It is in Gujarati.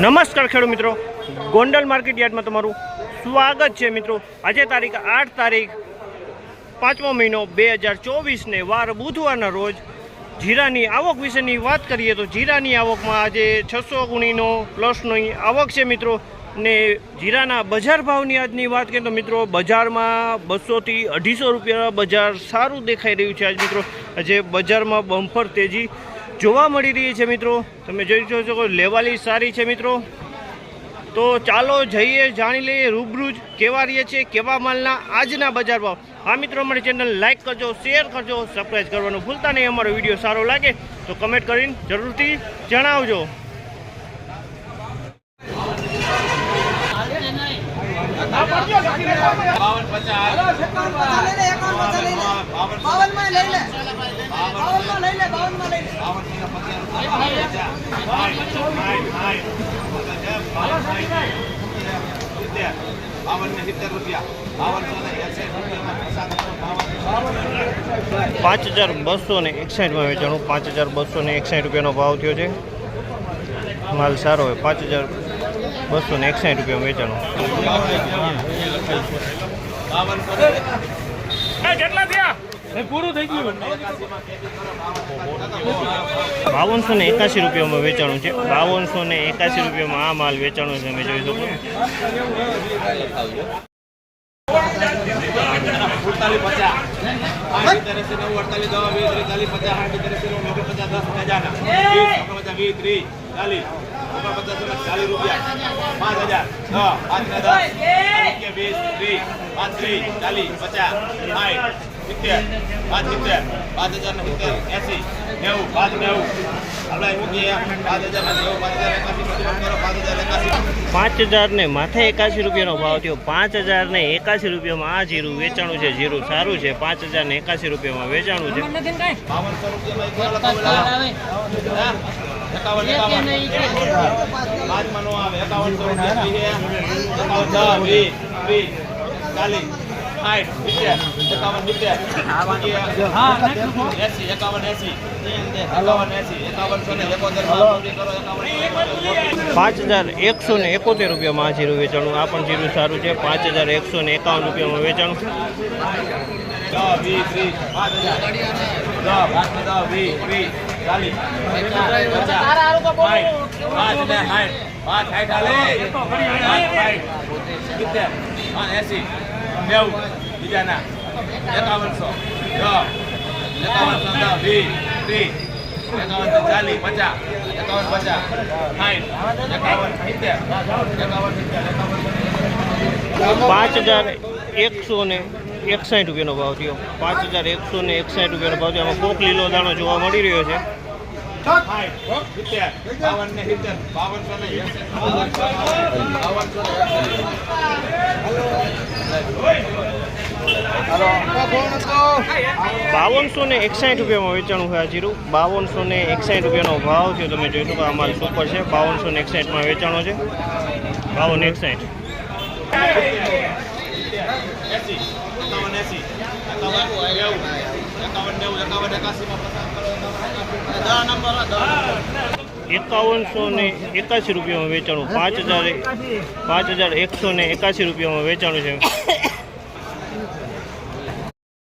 નમસ્કાર ખેડૂત મિત્રો. ગોંડલ માર્કેટ યાર્ડમાં તમારું સ્વાગત છે મિત્રો. આજે તારીખ આઠ તારીખ પાંચમો મહિનો બે હજાર ચોવીસને વાર બુધવારના રોજ જીરાની આવક વિશેની વાત કરીએ તો જીરાની આવકમાં આજે છસો ગુણીનો પ્લસની આવક છે મિત્રો. ને જીરાના બજાર ભાવની આજની વાત કરીએ તો મિત્રો બજારમાં બસોથી અઢીસો રૂપિયા બજાર સારું દેખાઈ રહ્યું છે આજ મિત્રો. આજે બજારમાં બમ્પર તેજી જોવા મળી રહી છે મિત્રો. તમે જોઈ શકો છો લેવાલી સારી છે મિત્રો. તો ચાલો જઈએ જાણી લઈએ રૂબરૂ જ કેવા રહીએ છે કેવા માલના આજના બજાર ભાવ. હા મિત્રો અમારી ચેનલ લાઇક કરજો શેર કરજો સબસ્ક્રાઈબ કરવાનું ભૂલતા નહીં. અમારો વીડિયો સારો લાગે તો કમેન્ટ કરીને જરૂરથી જણાવજો. બાવન પચાસ. બાવનમાં લઈ લે. પાંચ હજાર બસો ને એકસાઠમાં વેચાણું. પાંચ હજાર બસો ને એકસાઠ રૂપિયાનો ભાવ થયો છે. માલ સારો હોય. પાંચ હજાર બસો ને એકસાઠ રૂપિયામાં વેચાણું. બાવનસો બાવનસો ને એકાસી રૂપિયામાં વેચાણું છે બાવનસો ને એકાસી રૂપિયામાં આ માલ વેચાણો છે તમે જોઈ શકો અડતાલીસ દસ વીસ ત્રીસ ચાલીસ પચાસ સિત્તેર પાંચ હજાર ને દસ રૂપિયા વીસ ત્રીસ પાંત્રીસ ચાલીસ પચાસ સાઠ સિત્તેર પાંચ હજાર ને સિત્તેર એસી નેવું પાંચ નેવું. આપણે મૂકીએ પાંચ હજાર ને નેવું પાંચ હજાર એકાસી કરો પાંચ હજાર એકાસી પાંચ હજાર ને માથે એકાસી રૂપિયાનો ભાવ થયો. પાંચ હજાર ને એકાસી રૂપિયામાં આ જીરું વેચાણું છે. જીરું સારું છે. પાંચ હજાર ને એકાસી રૂપિયામાં વેચાણું છે? એકાવન એકાવન. પાંચમાં નો આવે. એકાવન ચાલીસ. સાઠ સિત્તેર એકાવન સિત્તેર એસી એકાવન એસી. એકાવન એસી એકાવનસો ને એકોતેરમાં પૂરી કરો એકાવન. પાંચ હજાર એકસો ને એકોતેર રૂપિયામાં આ જીરું વેચાણું. આ પણ જીરું સારું છે. પાંચ હજાર એકસો ને એકાવન રૂપિયામાં વેચાણું. વીસ ત્રીસ. પાંચ હજાર દસ પાંચ ને દસ વીસ વીસ ચાલીસ પાંચ ને સાઠ પાંચ સાઠ હાલે. પાંચ સાઠ સિત્તેર. એસી. નેવું બીજાના એકાવનસો એકાવનસો દસ વીસ ત્રીસ એકાવનસો ચાલીસ પચાસ એકાવન પચાસ સાઠ એકાવન સિત્તેર એકાવન સિત્તેર એકાવન પાંચ હજાર એકસો ને એકસાઠ રૂપિયાનો ભાવ થયો. પાંચ હજાર એકસો ને એકસાઠ રૂપિયાનો ભાવ થયો. આમાં કોક લીલો દાણો જોવા મળી રહ્યો છે. બાવનસો ને બાવનસો ને બાવનસો ને એકસાઠ રૂપિયામાં વેચાણું છે આ જીરું. બાવનસો ને એકસાઠ રૂપિયાનો ભાવ છે તમે જોઈ શકો અમારી સુપર છે. બાવનસો ને એકસાઠમાં વેચાણો છે. બાવન એકસાઠ. એકાવનસો ને એકાસી રૂપિયામાં વેચાણું. પાંચ હજાર પાંચ હજાર એકસો ને એકાસી રૂપિયામાં વેચાણું છે.